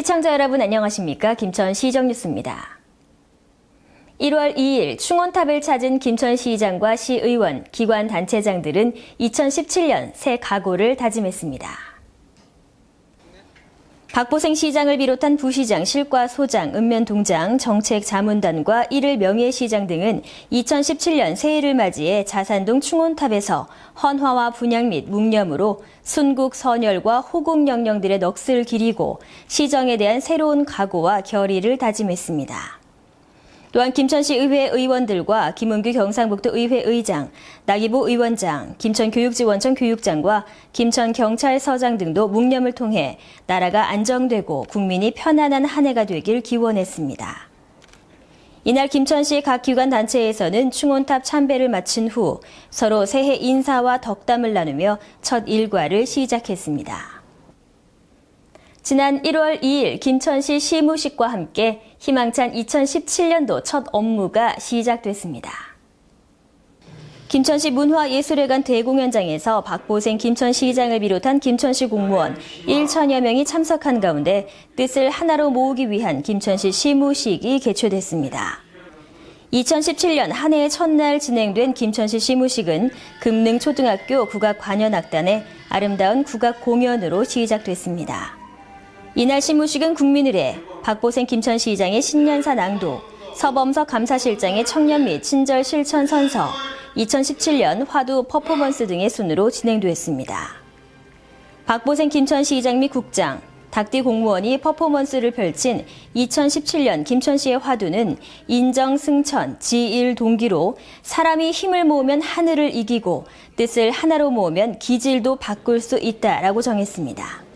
시청자 여러분 안녕하십니까? 김천 시정뉴스입니다. 1월 2일 충원탑을 찾은 김천시장과 시의원, 기관 단체장들은 2017년 새 각오를 다짐했습니다. 박보생 시장을 비롯한 부시장, 실과 소장, 읍면동장, 정책자문단과 일일 명예시장 등은 2017년 새해를 맞이해 자산동 충원탑에서 헌화와 분양 및 묵념으로 순국 선열과 호국 영령들의 넋을 기리고 시정에 대한 새로운 각오와 결의를 다짐했습니다. 또한 김천시 의회 의원들과 김은규 경상북도 의회 의장, 나기부 의원장, 김천 교육지원청 교육장과 김천 경찰서장 등도 묵념을 통해 나라가 안정되고 국민이 편안한 한 해가 되길 기원했습니다. 이날 김천시 각 기관 단체에서는 충원탑 참배를 마친 후 서로 새해 인사와 덕담을 나누며 첫 일과를 시작했습니다. 지난 1월 2일 김천시 시무식과 함께 희망찬 2017년도 첫 업무가 시작됐습니다. 김천시 문화예술회관 대공연장에서 박보생 김천시장을 비롯한 김천시 공무원 1천여 명이 참석한 가운데 뜻을 하나로 모으기 위한 김천시 시무식이 개최됐습니다. 2017년 한 해의 첫날 진행된 김천시 시무식은 금능초등학교 국악관현악단의 아름다운 국악 공연으로 시작됐습니다. 이날 시무식은 국민의례, 박보생 김천시장의 신년사 낭독, 서범석 감사실장의 청년 및 친절 실천 선서, 2017년 화두 퍼포먼스 등의 순으로 진행됐습니다. 박보생 김천시장 및 국장, 닭띠 공무원이 퍼포먼스를 펼친 2017년 김천시의 화두는 인정 승천, 지일 동기로 사람이 힘을 모으면 하늘을 이기고 뜻을 하나로 모으면 기질도 바꿀 수 있다라고 정했습니다.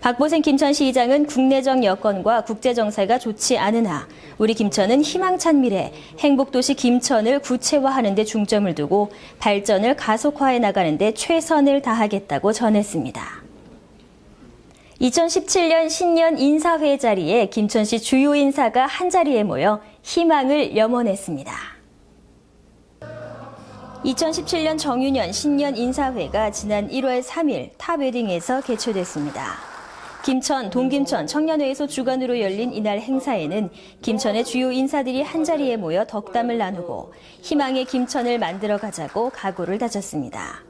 박보생 김천 시장은 국내적 여건과 국제정세가 좋지 않으나 우리 김천은 희망찬 미래, 행복도시 김천을 구체화하는 데 중점을 두고 발전을 가속화해 나가는 데 최선을 다하겠다고 전했습니다. 2017년 신년 인사회 자리에 김천시 주요 인사가 한자리에 모여 희망을 염원했습니다. 2017년 정유년 신년 인사회가 지난 1월 3일 탑웨딩에서 개최됐습니다. 김천, 동김천 청년회에서 주관으로 열린 이날 행사에는 김천의 주요 인사들이 한자리에 모여 덕담을 나누고 희망의 김천을 만들어 가자고 각오를 다졌습니다.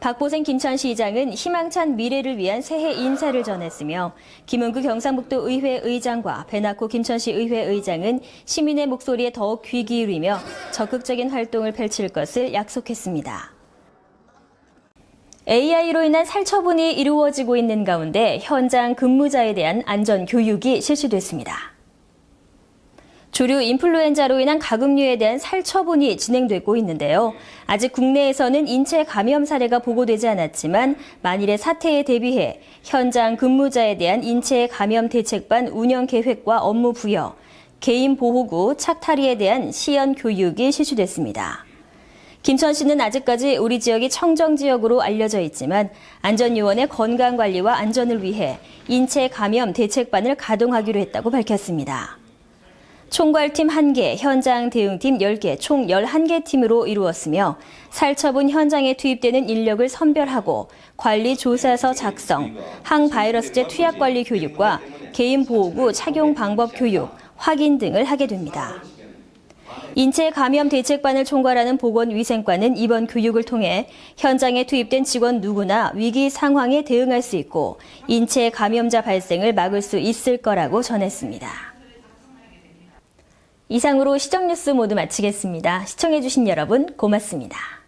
박보생 김천시장은 희망찬 미래를 위한 새해 인사를 전했으며 김은구 경상북도 의회 의장과 배나코 김천시 의회 의장은 시민의 목소리에 더욱 귀 기울이며 적극적인 활동을 펼칠 것을 약속했습니다. AI로 인한 살처분이 이루어지고 있는 가운데 현장 근무자에 대한 안전 교육이 실시됐습니다. 조류 인플루엔자로 인한 가금류에 대한 살처분이 진행되고 있는데요. 아직 국내에서는 인체 감염 사례가 보고되지 않았지만 만일의 사태에 대비해 현장 근무자에 대한 인체 감염 대책반 운영 계획과 업무 부여, 개인 보호구 착탈리에 대한 시연 교육이 실시됐습니다. 김천시는 아직까지 우리 지역이 청정 지역으로 알려져 있지만 안전요원의 건강 관리와 안전을 위해 인체 감염 대책반을 가동하기로 했다고 밝혔습니다. 총괄팀 1개, 현장 대응팀 10개, 총 11개 팀으로 이루었으며 살처분 현장에 투입되는 인력을 선별하고 관리 조사서 작성, 항바이러스제 투약 관리 교육과 개인 보호구 착용 방법 교육, 확인 등을 하게 됩니다. 인체 감염 대책반을 총괄하는 보건위생과는 이번 교육을 통해 현장에 투입된 직원 누구나 위기 상황에 대응할 수 있고 인체 감염자 발생을 막을 수 있을 거라고 전했습니다. 이상으로 시정뉴스 모두 마치겠습니다. 시청해주신 여러분 고맙습니다.